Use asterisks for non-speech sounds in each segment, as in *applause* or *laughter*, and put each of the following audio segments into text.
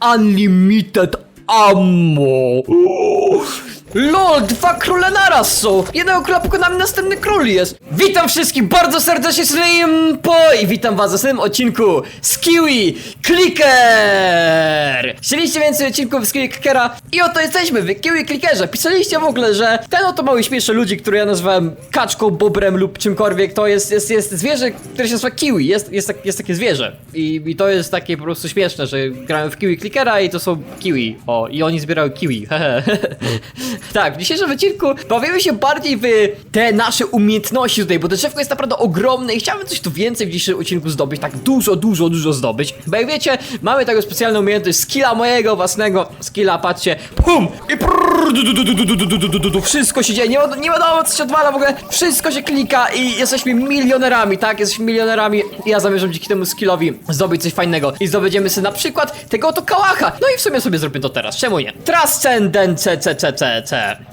Unlimited ammo. LOL, dwa króle naraz są! Jednego króla pokonamy, następny król jest! Witam wszystkich bardzo serdecznie z Po i witam was w następnym odcinku z Kiwi Clicker! Chcieliście więcej odcinków z Kiwi Clickera i oto jesteśmy w Kiwi Clickerze. Pisaliście w ogóle, że ten oto mały śmieszny ludzik, który ja nazwałem kaczką, bobrem lub czymkolwiek, to jest, jest, jest zwierzę, które się nazywa Kiwi. Jest, jest, tak, jest takie zwierzę. I, I to jest takie po prostu śmieszne, że grałem w Kiwi Clickera i to są Kiwi. O, i oni zbierają Kiwi. *laughs* hehe. Tak, w dzisiejszym odcinku bawimy się bardziej w te nasze umiejętności tutaj, bo to drzewko jest naprawdę ogromne i chciałbym coś tu więcej w dzisiejszym odcinku zdobyć, tak dużo, dużo, dużo zdobyć. Bo jak wiecie, mamy taką specjalną umiejętność skilla mojego własnego, skilla, patrzcie, pum! I wszystko się dzieje, nie, wi- nie wiadomo co się odwala w ogóle, wszystko się klika i jesteśmy milionerami, tak? Jesteśmy milionerami i ja zamierzam dzięki temu skillowi zdobyć coś fajnego i zdobędziemy sobie na przykład tego oto kałacha. No i w sumie sobie zrobię to teraz, czemu nie? Transcendence, c, c, c, c.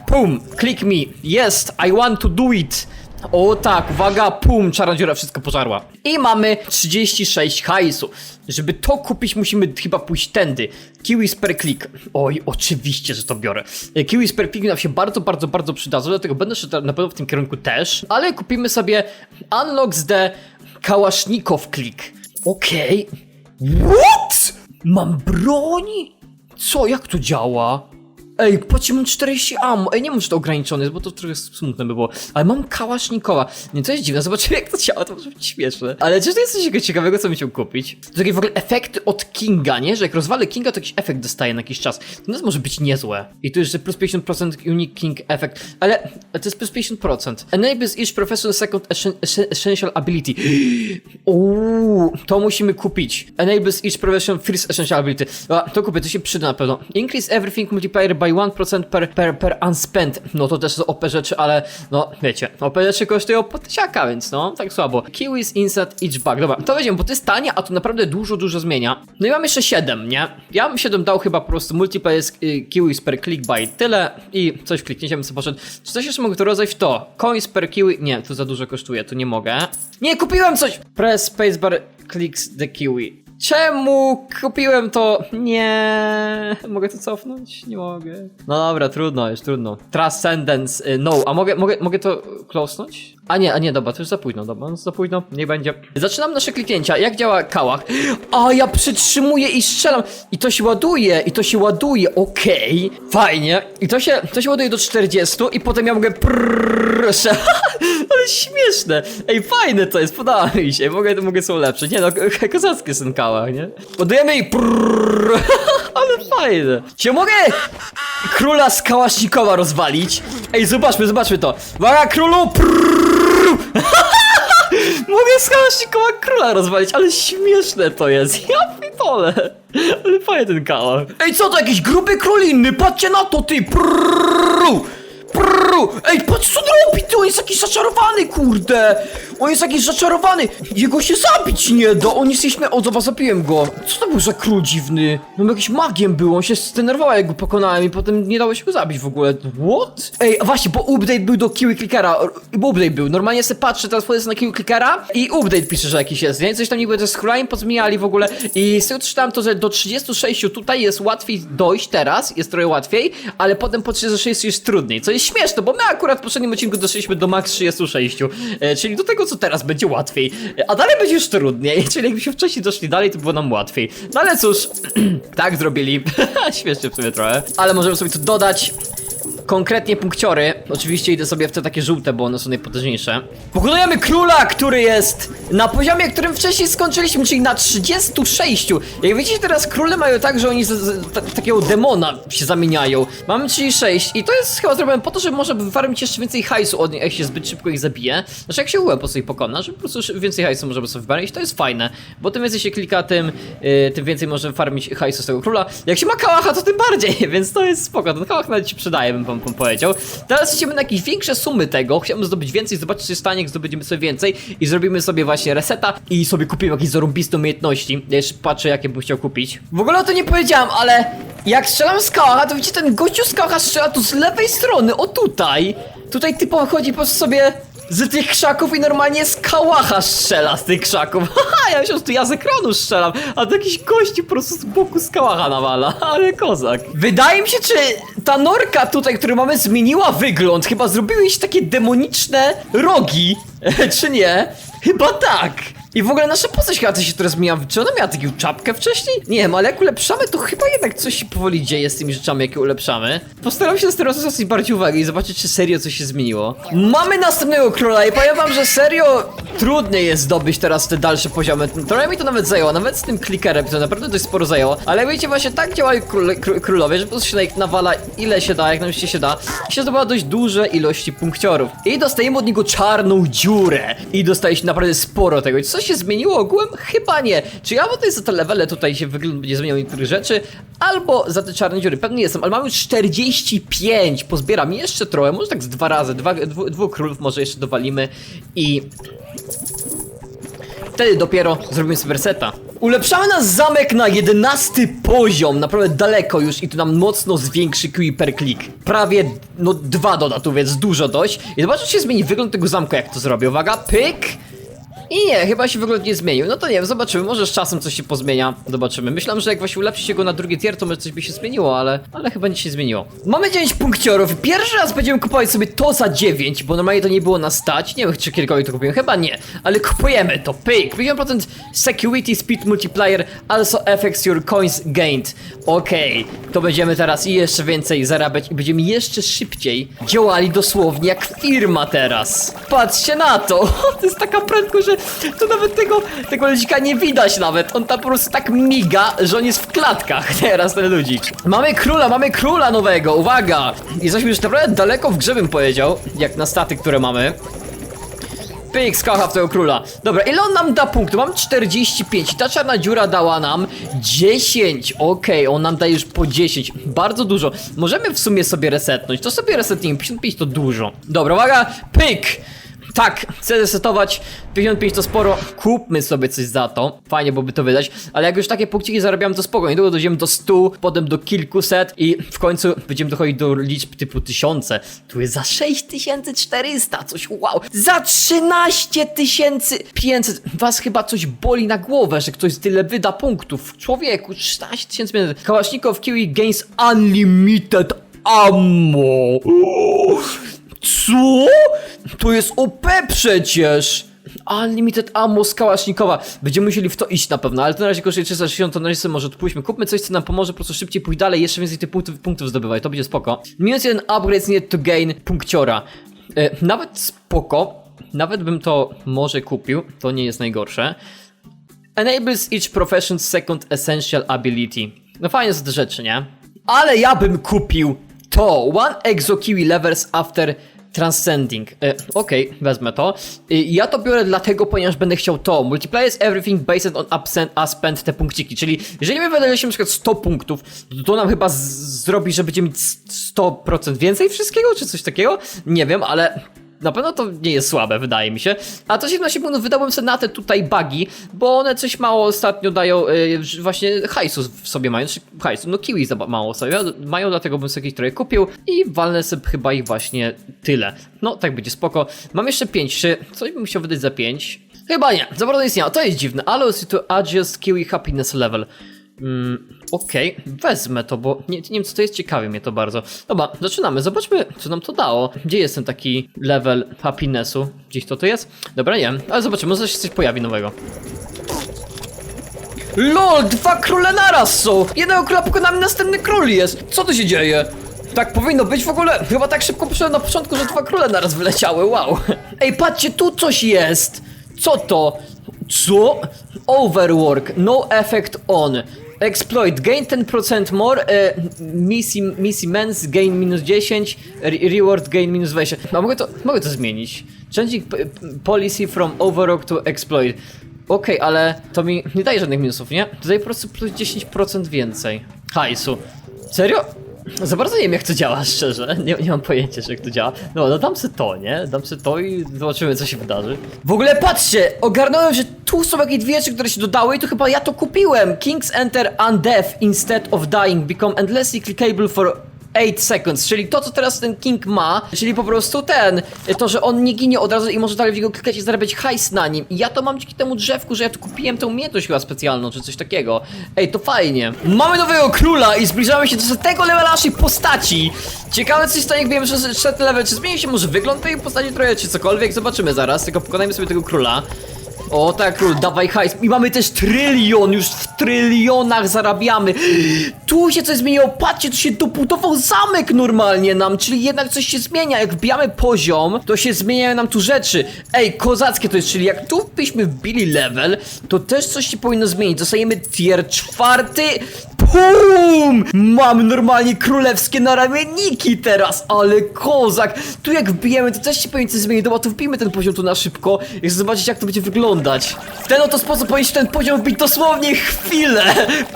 Pum, click me, yes, I want to do it. O tak, uwaga, pum, czarna dziura wszystko pożarła. I mamy 36 hajsu. Żeby to kupić, musimy chyba pójść tędy. Kiwis per click. Oj, oczywiście, że to biorę. E, Kiwis per click nam się bardzo, bardzo, bardzo przydadzą, dlatego będę szedł na pewno w tym kierunku też. Ale kupimy sobie Unlocks the Kałasznikow click. Okej. What? Mam broń? Co, jak to działa? Ej, patrzcie, mam 40 ammo. Ej, nie wiem, czy to ograniczone jest, bo to trochę smutne by było. Ale mam kałasznikowa. Nie, to jest dziwne, zobaczymy jak to działa, to może być śmieszne. Ale czy to jest coś takiego ciekawego, co bym chciał kupić? Takie w ogóle efekty od Kinga, nie? Że jak rozwalę Kinga, to jakiś efekt dostaje na jakiś czas. To nas może być niezłe. I tu jeszcze plus 50% Unique King Effect. Ale to jest plus 50%. Enables each professional second essen- essen- essential ability. *gasps* Uuu, to musimy kupić. Enables each professional first essential ability. A, to kupię, to się przyda na pewno. Increase everything multiplier by 1% per, per, per unspent. No to też są OP rzeczy, ale no wiecie, OP rzeczy kosztują potysiaka, więc no, tak słabo. Kiwis inside each bag. Dobra, to weźmiemy, bo to jest tanie, a to naprawdę dużo, dużo zmienia. No i mam jeszcze 7, nie? Ja bym 7 dał chyba po prostu multiplayer y, kiwis per click by tyle i coś kliknięciem sobie poszedł. Czy coś jeszcze mogę tu rozdać? To. Coins per kiwi. Nie, tu za dużo kosztuje, tu nie mogę. Nie, kupiłem coś! Press spacebar clicks the kiwi. Czemu kupiłem to? Nie. Mogę to cofnąć? Nie mogę. No dobra, trudno, już trudno. Transcendence, y, no. A mogę, mogę, mogę to closenąć? A nie, a nie, dobra, to już za późno, dobra, no za późno, nie będzie. Zaczynam nasze kliknięcia. Jak działa kałach? A, ja przytrzymuję i strzelam. I to się ładuje, i to się ładuje, okej. Fajnie. I to się, to się ładuje do 40 i potem ja mogę prrrr. *laughs* Ale śmieszne. Ej, fajne to jest, podoba mi się. Mogę, mogę są lepsze. Nie no, ko- kozackie są kałach, nie? Ładujemy i prrrr. *laughs* Ale fajne. Czy mogę króla z kałasznikowa rozwalić? Ej, zobaczmy, zobaczmy to. Uwaga, królu! Prrrr. *laughs* Mogę z kałasznikowa króla rozwalić, ale śmieszne to jest. Ja pitole. Ale fajny ten kałach. Ej, co to, jakiś gruby król inny? Patrzcie na to, ty! Prrrr. Prrrr. Ej, patrz co on robi, ty, on jest jakiś zaczarowany, kurde! On jest jakiś zaczarowany! Jego się zabić nie da, on jest śmie... O, zobacz, zabiłem go! Co to był za król dziwny? No jakiś magiem był, on się zdenerwował jak go pokonałem i potem nie dało się go zabić w ogóle. What? Ej, a właśnie, bo update był do Kiwi Clickera, update był. Normalnie sobie patrzę, teraz wchodzę na Kiwi Clickera i update pisze, że jakiś jest, nie? Coś tam niby z królami pozmieniali w ogóle i z tego czytałem to, że do 36 tutaj jest łatwiej dojść teraz, jest trochę łatwiej, ale potem po 36 jest trudniej, co jest śmieszne, bo my akurat w poprzednim odcinku doszliśmy do max 36, e, czyli do tego co teraz będzie łatwiej, e, a dalej będzie już trudniej, *laughs* czyli jakbyśmy wcześniej doszli dalej, to było nam łatwiej. No ale cóż, *clears throat* tak zrobili, *laughs* śmiesznie w sumie trochę, ale możemy sobie tu dodać konkretnie punkciory. Oczywiście idę sobie w te takie żółte, bo one są najpotężniejsze. Pokonujemy króla, który jest na poziomie, którym wcześniej skończyliśmy, czyli na 36. Jak widzicie teraz króle mają tak, że oni z, z, ta, takiego demona się zamieniają. Mamy 36 i to jest chyba zrobione po to, żeby może wyfarmić jeszcze więcej hajsu od nich, jak się zbyt szybko ich zabije. Znaczy jak się ułem po sobie pokona, żeby po prostu więcej hajsu możemy sobie wyfarmić. To jest fajne, bo tym więcej się klika, tym, yy, tym więcej możemy farmić hajsu z tego króla. Jak się ma kałacha, to tym bardziej, *laughs* więc to jest spoko. Ten kałach nawet ci przydaje, bym wam powiedział. Teraz idziemy na jakieś większe sumy tego. Chciałbym zdobyć więcej, zobaczyć się stanie, jak zdobędziemy sobie więcej i zrobimy sobie właśnie reseta i sobie kupimy jakieś zarąbiste umiejętności. Jeszcze patrzę, jakie bym chciał kupić. W ogóle o to nie powiedziałam, ale jak strzelam z kałacha, to widzicie, ten gościu z kałacha strzela tu z lewej strony, o tutaj. Tutaj typowo chodzi po prostu sobie z tych krzaków i normalnie z kałacha strzela z tych krzaków. *laughs* Haha, ja myślałem, że to ja z ekranu strzelam, a to jakiś gości po prostu z boku z kałacha nawala, *laughs* ale kozak. Wydaje mi się, czy ta norka tutaj, którą mamy, zmieniła wygląd. Chyba zrobiłeś takie demoniczne rogi, *laughs* czy nie? Chyba tak. I w ogóle nasza postać chyba się teraz zmienia. Czy ona miała taką czapkę wcześniej? Nie wiem, ale jak ulepszamy, to chyba jednak coś się powoli dzieje z tymi rzeczami, jakie ulepszamy. Postaram się teraz zwrócić bardziej uwagę i zobaczyć, czy serio coś się zmieniło. Mamy następnego króla i powiem wam, że serio trudniej jest zdobyć teraz te dalsze poziomy. Trochę mi to nawet zajęło, nawet z tym klikerem, to naprawdę dość sporo zajęło. Ale wiecie, właśnie tak działają królowie, że po prostu się na nich nawala ile się da, jak najmniej się da. I się zdobywa dość duże ilości punkciorów. I dostajemy od niego czarną dziurę. I dostaje się naprawdę sporo tego. I się zmieniło ogółem? Chyba nie. Czy ja tutaj za te levele tutaj się wygląd będzie zmieniał niektórych rzeczy, albo za te czarne dziury. Pewnie nie jestem, ale mamy już 45. Pozbieram jeszcze trochę, może tak z dwa razy. Dwa, dwu, dwóch królów może jeszcze dowalimy i Wtedy dopiero zrobimy sobie reseta. Ulepszamy nasz zamek na 11 poziom, naprawdę daleko już i to nam mocno zwiększy QI per klik. Prawie, no dwa doda tu, więc dużo dość. I zobaczcie, się zmieni wygląd tego zamku, jak to zrobię. Uwaga, pyk! I nie, chyba się wygląd nie zmienił. No to nie wiem, zobaczymy, może z czasem coś się pozmienia. Zobaczymy. Myślałem, że jak właśnie ulepszy się go na drugi tier, to może coś by się zmieniło, ale, ale chyba nic się zmieniło. Mamy 9 punkciorów. Pierwszy raz będziemy kupować sobie to za 9, bo normalnie to nie było na stać. Nie wiem, czy kiedykolwiek to kupiłem, chyba nie. Ale kupujemy to, pyk. 50% security speed multiplier also affects your coins gained. Okej, to będziemy teraz i jeszcze więcej zarabiać i będziemy jeszcze szybciej działali dosłownie jak firma teraz. Patrzcie na to! *laughs* To jest taka prędkość, że *laughs* to nawet tego, tego ludzika nie widać nawet. On tam po prostu tak miga, że on jest w klatkach *laughs* teraz ten ludzik. Mamy króla, mamy króla nowego, uwaga! Jesteśmy już naprawdę daleko w grze bym powiedział, jak na staty, które mamy. Pyk, skacha w tego króla. Dobra, ile on nam da punktu? Mam 45. Ta czarna dziura dała nam 10. Okej, on nam daje już po 10. Bardzo dużo. Możemy w sumie sobie resetnąć. To sobie resetnijmy. 55 to dużo. Dobra, uwaga, pyk! Tak, chcę resetować. 55 to sporo. Kupmy sobie coś za to. Fajnie byłoby to wydać. Ale jak już takie punkciki zarabiam, to spoko. Niedługo dojdziemy do 100, potem do kilkuset i w końcu będziemy dochodzić do liczb typu tysiące. Tu jest za 6400, coś wow. Za 13 500. Was chyba coś boli na głowę, że ktoś tyle wyda punktów. Człowieku, 13 tysięcy. Kałasznikow Kiwi Unlimited Ammo. Co? To jest OP przecież! Unlimited ammo z Kałasznikowa. Będziemy musieli w to iść na pewno, ale to na razie kosztuje 360, to na razie sobie może odpuśćmy. Kupmy coś, co nam pomoże po prostu szybciej pójść dalej, jeszcze więcej tych punktów, punktów zdobywać, to będzie spoko. Minus jeden upgrade needed to gain punkciora. E, nawet spoko, nawet bym to może kupił, to nie jest najgorsze. Enables each profession's second essential ability. No fajne są te rzeczy, nie? Ale ja bym kupił to. One exo kiwi levels after transcending. E, Okej, wezmę to. Ja to biorę dlatego, ponieważ będę chciał to. Multipliers everything based on upsend, a spend te punkciki. Czyli jeżeli my wydaliśmy przykład 100 punktów, to to nam chyba zrobi, że będziemy mieć 100% więcej wszystkiego, czy coś takiego? Nie wiem, ale na pewno to nie jest słabe, wydaje mi się. A to 17 punktów wydałbym sobie na te tutaj bugi, bo one coś mało ostatnio dają, yy, właśnie hajsu w sobie mają, czy hajsu, no kiwi za mało sobie mają, dlatego bym sobie jakieś trochę kupił i walnę sobie chyba ich właśnie tyle. No, tak będzie spoko. Mam jeszcze 5, czy coś bym musiał wydać za 5? Chyba nie, za bardzo nic nie to jest dziwne. You to adjust kiwi happiness level. Mm, Okej, wezmę to, bo nie, nie wiem co to jest, ciekawi mnie to bardzo. Dobra, zaczynamy, zobaczmy co nam to dało. Gdzie jest ten taki level happinessu? Gdzieś to tu jest? Dobra, nie ale zobaczymy, może się coś pojawi nowego. LOL, dwa króle naraz są! Jednego króla pokonamy, następny król jest! Co tu się dzieje? Tak powinno być w ogóle. Chyba tak szybko poszedłem na początku, że dwa króle naraz wyleciały, wow. *laughs* Ej, patrzcie, tu coś jest! Co to? Co? Overwork, no effect on. Exploit, gain 10% more, e, missy, missy mens, gain minus 10, re reward, gain minus 20. A mogę to, mogę to zmienić. Changing policy from overwork to exploit. Okej, ale to mi nie daje żadnych minusów, nie? To daje po prostu plus 10% więcej hajsu. Serio? Za bardzo nie wiem jak to działa, *laughs* szczerze. Nie, nie mam pojęcia, jak to działa. No, no dam se to, nie? Dam se to i zobaczymy co się wydarzy. W ogóle patrzcie! Ogarnąłem, że tu są jakieś dwie rzeczy, które się dodały i to chyba ja to kupiłem. Kings enter undeath instead of dying become endlessly clickable for 8 seconds, czyli to, co teraz ten King ma, czyli po prostu ten, to, że on nie ginie od razu i może dalej w niego klikać i zarabiać hajs na nim. I ja to mam dzięki temu drzewku, że ja tu kupiłem tę umiejętność chyba specjalną, czy coś takiego. Ej, to fajnie. Mamy nowego króla i zbliżamy się do tego levela naszej postaci. Ciekawe, co się stanie, jak wiemy, że szedł level, czy zmieni się może wygląd tej postaci trochę, czy cokolwiek, zobaczymy zaraz, tylko pokonajmy sobie tego króla. O tak, król, dawaj hajs. I mamy też trylion, już w trylionach zarabiamy. Tu się coś zmieniło, patrzcie, tu się dobudował zamek normalnie nam, czyli jednak coś się zmienia. Jak wbijamy poziom, to się zmieniają nam tu rzeczy. Ej, kozackie to jest, czyli jak tu byśmy wbili level, to też coś się powinno zmienić. Dostajemy tier czwarty. Pum! Mamy normalnie królewskie naramienniki teraz, ale kozak. Tu jak wbijemy, to też się powinien coś zmienić. Dobra, to wbijmy ten poziom tu na szybko i zobaczyć jak to będzie wyglądać. W ten oto sposób powinniśmy ten poziom wbić dosłownie chwilę.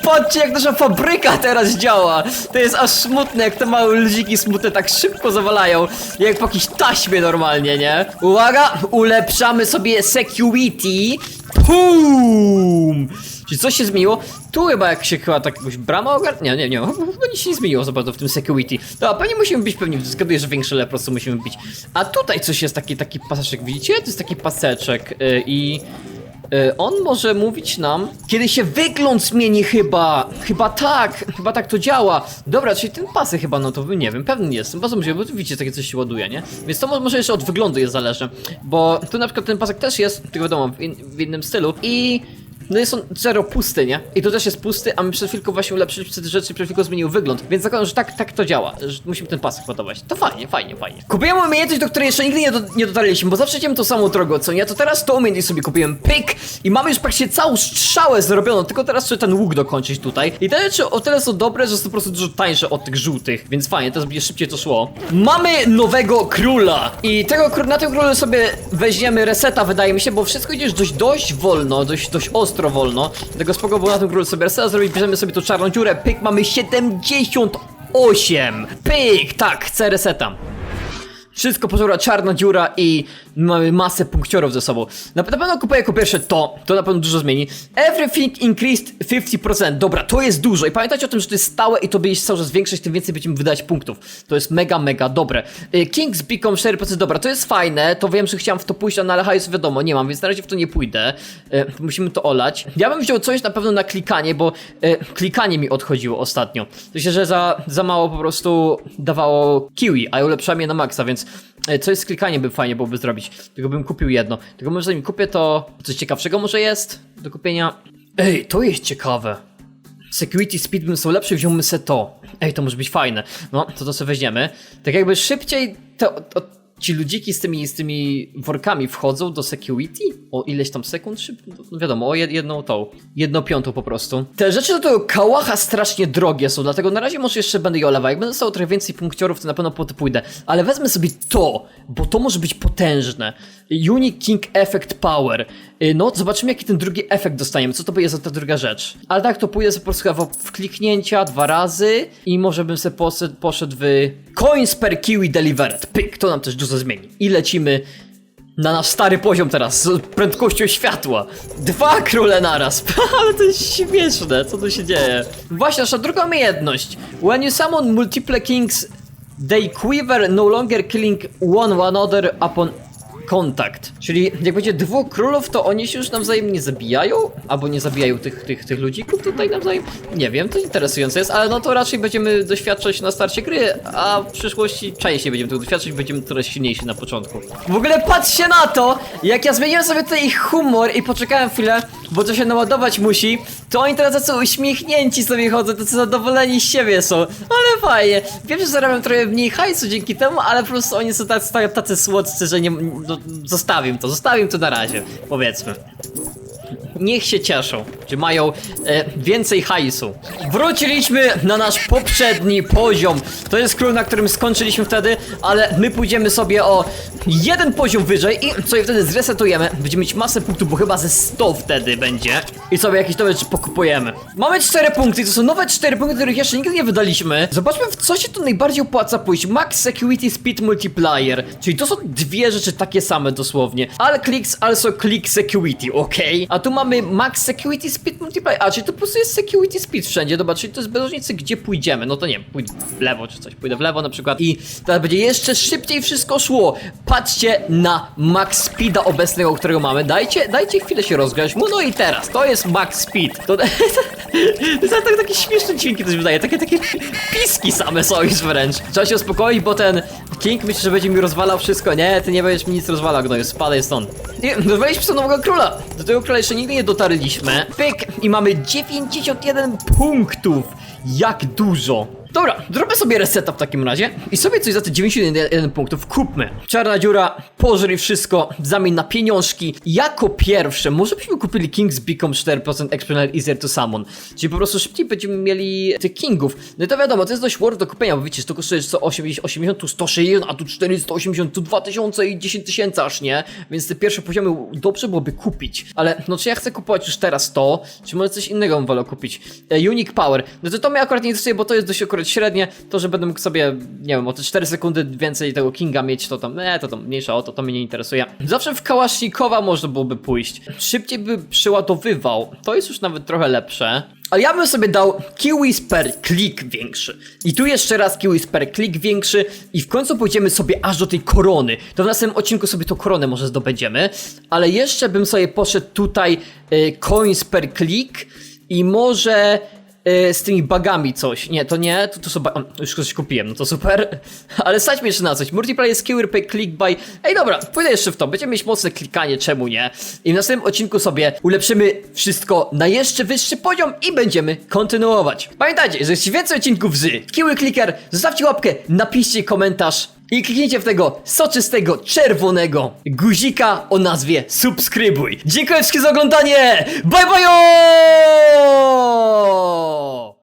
Patrzcie jak nasza fabryka teraz działa. To jest aż smutne, jak te małe ludziki smutne tak szybko zawalają. Jak po jakiejś taśmie normalnie, nie? Uwaga, ulepszamy sobie security. Pum! Czy coś się zmieniło? Tu chyba jak się chyba tak jakoś brama ogarnia? Nie, nie, chyba nic się nie zmieniło za bardzo w tym security. No, pewnie musimy być pewnie, zgaduję, że większe le po prostu musimy być. A tutaj coś jest taki, taki paseczek, widzicie? To jest taki paseczek yy, i... yy, On może mówić nam, kiedy się wygląd zmieni chyba, chyba tak, chyba tak to działa. Dobra, czyli ten pasek chyba, no to nie wiem, pewny jestem, bardzo możliwe, bo widzicie, takie coś się ładuje, nie? Więc to mo- może jeszcze od wyglądu jest zależne, bo tu na przykład ten pasek też jest, tylko wiadomo, w, in, w innym stylu i no jest on zero pusty, nie? I tu też jest pusty, a my przed chwilką właśnie ulepszyliśmy te rzeczy, przed chwilką zmienił wygląd. Więc zakładam, że tak, tak to działa, że musimy ten pasek ładować. To fajnie, fajnie, fajnie. Kupiłem umiejętność, do której jeszcze nigdy nie, do, nie dotarliśmy, bo zawsze idziemy tą samą drogą, co nie? To teraz tą umiejętność sobie kupiłem, pyk! I mamy już praktycznie całą strzałę zrobioną, tylko teraz trzeba ten łuk dokończyć tutaj. I te rzeczy o tyle są dobre, że są po prostu dużo tańsze od tych żółtych, więc fajnie, teraz będzie szybciej to szło. Mamy nowego króla! I tego, na tym królu sobie weźmiemy reseta, wydaje mi się, bo wszystko idzie już dość, dość wolno, dość, dość ostro wolno. Tego spoko było na tym królu sobie reseta zrobić, bierzemy sobie tu czarną dziurę, pyk, mamy 78! Pyk, tak, chcę reseta. Wszystko pożera czarna dziura i mamy masę punkciorów ze sobą. Na, pewno kupuję jako pierwsze to, to na pewno dużo zmieni. Everything increased 50%. Dobra, to jest dużo i pamiętajcie o tym, że to jest stałe i to będzie się cały czas większość, tym więcej będziemy wydać punktów. To jest mega, mega dobre. Y, Kings Beacon 4%, dobra, to jest fajne, to wiem, że chciałem w to pójść, no ale hajs wiadomo, nie mam, więc na razie w to nie pójdę. Y, Musimy to olać. Ja bym wziął coś na pewno na klikanie, bo y, klikanie mi odchodziło ostatnio. To się, że za, za mało po prostu dawało kiwi, a ulepszałem je na maksa, więc coś z klikaniem by fajnie byłoby zrobić. Tylko bym kupił jedno. Tylko może zanim kupię to coś ciekawszego może jest do kupienia. Ej, to jest ciekawe. Security speed bym są lepszy, wziąłbym se to. Ej, to może być fajne. No, to to sobie weźmiemy. Tak jakby szybciej to, to, ci ludziki z tymi, z tymi workami wchodzą do security o ileś tam sekund szybko, no wiadomo, o jed, jedną tą, jedną piątą po prostu. Te rzeczy do tego kałacha strasznie drogie są, dlatego na razie może jeszcze będę je olewał. Jak będę dostał trochę więcej punkciorów, to na pewno po to pójdę. Ale wezmę sobie to, bo to może być potężne. Unique King Effect Power. Y, No, zobaczymy jaki ten drugi efekt dostaniemy, co to będzie za ta druga rzecz. Ale tak, to pójdę sobie po prostu chyba w kliknięcia dwa razy i może bym sobie poszedł, poszedł w Coins per Kiwi Delivered. Pyk, to nam też dużo zmieni. I lecimy na nasz stary poziom teraz, z prędkością światła. Dwa króle naraz. *laughs* Ale to jest śmieszne, co tu się dzieje? Właśnie, nasza druga umiejętność. When you summon multiple kings, they quiver no longer killing one another upon kontakt. Czyli jak będzie dwóch królów, to oni się już nawzajem nie zabijają? Albo nie zabijają tych, tych, tych ludzików tutaj nawzajem? Nie wiem, to interesujące jest, ale no to raczej będziemy doświadczać na starcie gry, a w przyszłości częściej będziemy tego doświadczać, będziemy coraz silniejsi na początku. W ogóle patrzcie na to! Jak ja zmieniłem sobie tutaj humor i poczekałem chwilę, bo to się naładować musi, to oni teraz tacy uśmiechnięci sobie chodzą, tacy zadowoleni z siebie są. Ale fajnie. Wiem, że zarabiam trochę mniej hajsu dzięki temu, ale po prostu oni są tacy, tacy słodcy, że nie... No, zostawię to, zostawię to na razie, powiedzmy. Niech się cieszą, mają e, więcej hajsu. Wróciliśmy na nasz poprzedni poziom. To jest król, na którym skończyliśmy wtedy, ale my pójdziemy sobie o jeden poziom wyżej i sobie wtedy zresetujemy. Będziemy mieć masę punktów, bo chyba ze 100 wtedy będzie. I sobie jakieś nowe rzeczy pokupujemy. Mamy 4 punkty, to są nowe 4 punkty, których jeszcze nigdy nie wydaliśmy. Zobaczmy, w co się tu najbardziej opłaca pójść. Max Security Speed Multiplier. Czyli to są dwie rzeczy takie same dosłownie. All clicks also click security, ok? A tu mamy max security speed multiplier. A, czyli to po prostu jest security speed wszędzie. Dobra, czyli to jest bez różnicy, gdzie pójdziemy. No to nie wiem, pójdę w lewo czy coś. Pójdę w lewo na przykład i teraz będzie jeszcze szybciej wszystko szło. Patrzcie na max speeda obecnego, którego mamy. Dajcie, dajcie chwilę się rozgrzać. No, no i teraz, to jest max speed. To, *laughs* to jest tak, takie śmieszne dźwięki też wydaje. Takie, takie piski same są już wręcz. Trzeba się uspokoić, bo ten King myśli, że będzie mi rozwalał wszystko. Nie, ty nie będziesz mi nic rozwalał, gnoju. Spadaj stąd. Nie, rozwaliliśmy sobie nowego króla. Do tego króla jeszcze nigdy nie dotarliśmy. I mamy 91 punktów. Jak dużo. Dobra, zrobię sobie reseta w takim razie i sobie coś za te 91 punktów kupmy. Czarna dziura, pożryj wszystko, zamień na pieniążki. Jako pierwsze, może byśmy kupili King's Beacon 4% Exponent Easier to Summon. Czyli po prostu szybciej będziemy mieli tych Kingów. No i to wiadomo, to jest dość worth do kupienia, bo wiecie, to kosztuje co 80, 80 tu 161, a tu 480, tu 2000 i 10 tysięcy aż, nie? Więc te pierwsze poziomy dobrze byłoby kupić. Ale no czy ja chcę kupować już teraz to, czy może coś innego bym wolał kupić? E, Unique Power. No to to mnie akurat nie interesuje, bo to jest dość akurat średnie. To, że będę mógł sobie, nie wiem, o te 4 sekundy więcej tego Kinga mieć, to tam, nie, to tam mniejsza o to, to mnie nie interesuje. Zawsze w Kałasznikowa można byłoby pójść. Szybciej by przyładowywał. To jest już nawet trochę lepsze. Ale ja bym sobie dał kiwis per klik większy. I tu jeszcze raz kiwis per klik większy. I w końcu pójdziemy sobie aż do tej korony. To w następnym odcinku sobie tą koronę może zdobędziemy. Ale jeszcze bym sobie poszedł tutaj y, coins per klik. I może y, z tymi bagami coś. Nie, to nie, to, to są ba- Już coś kupiłem, no to super. *laughs* Ale stać mnie jeszcze na coś. Multiplayer skill per click by... Ej, dobra, pójdę jeszcze w to. Będziemy mieć mocne klikanie, czemu nie? I w następnym odcinku sobie ulepszymy wszystko na jeszcze wyższy poziom i będziemy kontynuować. Pamiętajcie, że jeśli więcej odcinków z Kiły Clicker, zostawcie łapkę, napiszcie komentarz i kliknijcie w tego soczystego, czerwonego guzika o nazwie subskrybuj. Dziękuję wszystkim za oglądanie! Bye bye!